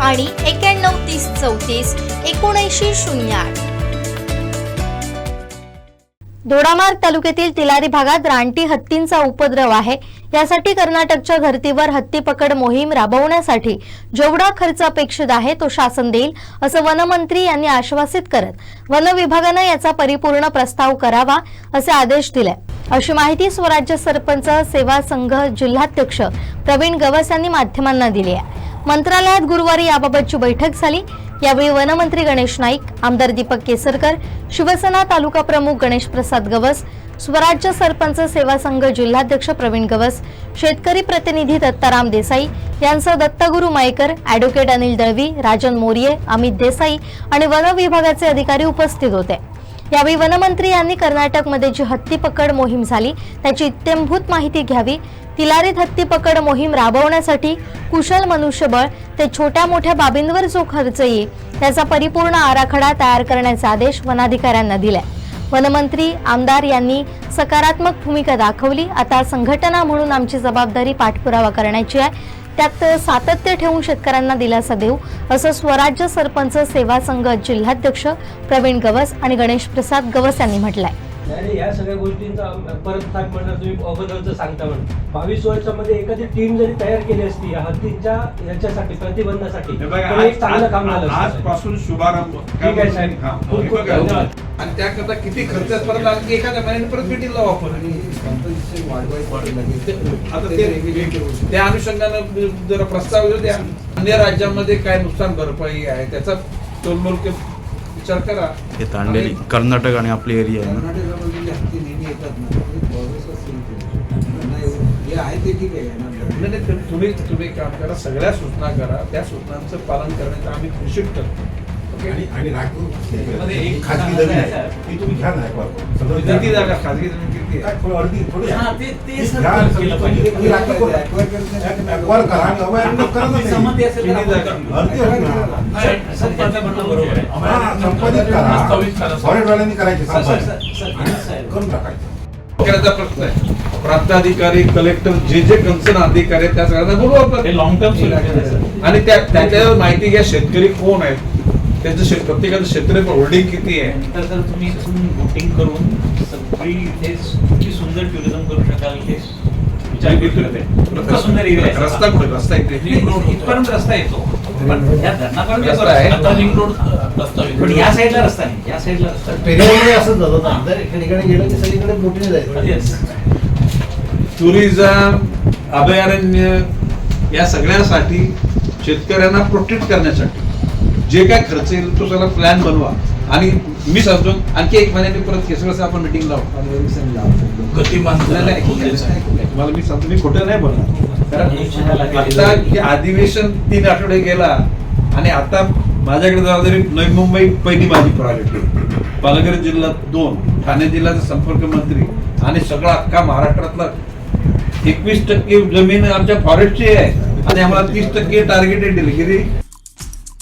आणि एक्याण्णव तीस चौतीस एकोणऐंशी शून्य आठ. दोडामार्ग तालुक्यातील तिलारी भागात रानटी हत्तींचा उपद्रव आहे. यासाठी कर्नाटकच्या धर्तीवर हत्ती पकड मोहीम राबवण्यासाठी जेवढा खर्च अपेक्षित आहे तो शासन देईल असं वनमंत्री यांनी आश्वासित करत वन विभागानं याचा परिपूर्ण प्रस्ताव करावा असे आदेश दिले. अशी माहिती स्वराज्य सरपंच सेवा संघ जिल्हाध्यक्ष प्रवीण गवस यांनी माध्यमांना दिली आहे. मंत्रालयात गुरुवारी याबाबतची बैठक झाली. यावेळी वनमंत्री गणेश नाईक आमदार दीपक केसरकर शिवसेना तालुका प्रमुख गणेश प्रसाद गवस स्वराज्य सरपंच सेवा संघ जिल्हाध्यक्ष प्रवीण गवस शेतकरी प्रतिनिधी दत्ताराम देसाई यांसह दत्तगुरु मायकर अॅडव्होकेट अनिल दळवी राजन मोरिये अमित देसाई आणि वन विभागाचे अधिकारी उपस्थित होते. यावेळी वनमंत्री यांनी कर्नाटकमध्ये जी हत्ती पकड मोहीम झाली त्याची इत्यंभूत माहिती घ्यावी. तिलारीत हत्ती पकड मोहीम राबवण्यासाठी कुशल मनुष्यबळ ते छोट्या मोठ्या बाबींवर जो खर्च येईल त्याचा परिपूर्ण आराखडा तयार करण्याचे आदेश वनाधिकाऱ्यांना दिले. वनमंत्री आमदार यांनी सकारात्मक भूमिका दाखवली. आता संघटना म्हणून आमची जबाबदारी पाठपुरावा करण्याची आहे. त्यात सातत्य ठेवून शेतकऱ्यांना दिलासा देऊ असं स्वराज्य सरपंच सेवा संघ जिल्हाध्यक्ष प्रवीण गवस आणि गणेश प्रसाद गवस यांनी म्हटलंय. या सगळ्या गोष्टींचा परत थाट म्हणणार तुम्ही अगोदरचं सांगता म्हणून. बावीस वर्षामध्ये एखादी टीम जरी तयार केली असती या हत्तीच्या याच्यासाठी प्रतिबंधासाठी हे एक चांगलं काम झालं. आजपासून शुभारंभ. ठीक आहे साहेब. खूप खूप बघा. धन्यवाद. आणि त्याकरता किती खर्च परत आणखी एखाद्या महिन्याने परत मिटिंगला वापर आता ते त्या अनुषंगानं जरा प्रस्ताव येऊ द्या. अन्य राज्यामध्ये काय नुकसान भरपाई आहे त्याचा तोलमोल विचार करा. हे तांडेली कर्नाटक आणि आपली एरिया आहे ना? कर्नाटकामध्ये हत्ती नेहमी येतात ना हे आहे ते ठीक आहे येणार नाही. तुम्ही- तुम्ही काम करा सगळ्या सूचना करा. त्या सूचनांचं पालन करण्याचं आम्ही निश्चित करतो आणि आणि राखून एक खाजगी जागा जमीन आहे. ती तुम्ही घ्या ना किती. जागा खाजगी जमीन किती थोडं अर्धी थोडी संपादित करा. करायचे. करून टाकायचं. प्रश्न आहे. प्रांताधिकारी कलेक्टर जे जे कन्सर्न अधिकारी आहेत त्या सगळ्यांना बोलू आपण. लॉंग टर्म सोल्युशन आहे. सर आणि त्या त्याच्यावर माहिती घ्या. शेतकरी कोण आहेत? त्यांचं प्रत्येकाचं क्षेत्र होल्डिंग किती आहे? तर सर तुम्ही इथून बोटिंग करून सगळी इथे किती सुंदर टुरिझम करू शकाल हे विचार करत आहे इतका सुंदर आहे. रस्ता कुठे? रस्ता इथे. लिंक रोड इथपर्यंत रस्ता येतो. पण या रस्ता आहे. आता लिंक रोड रस्ता होईल. पण या साईडला रस्ता नाही. या साईडला रस्ता नाही. पेरियामध्ये असंच झालं एका ठिकाणी गेलं की सगळीकडे बोटीने जायचं. Yes. टुरिझम अभयारण्य या सगळ्यासाठी शेतकऱ्यांना प्रोटेक्ट करण्यासाठी जे काय खर्च येईल तो सगळा प्लॅन बनवा. आणि मी सांगतो आणखी एक महिन्याने परत केसरचं आपण मिटिंग लावू. गतिमान. तुम्हाला मी सांगतो मी खोटं नाही बोलणार. कारण आता हे अधिवेशन तीन आठवडे गेला आणि आता माझ्याकडे जबाबदारी नवी मुंबई पहिली माझी प्रायोरिटी पालघर जिल्हा दोन ठाणे जिल्ह्याचा संपर्क मंत्री आणि सगळा अख्खा महाराष्ट्रातला एकवीस टक्के जमीन आमच्या फॉरेस्टची आहे. आणि आम्हाला तीस टक्के टार्गेटेड दिली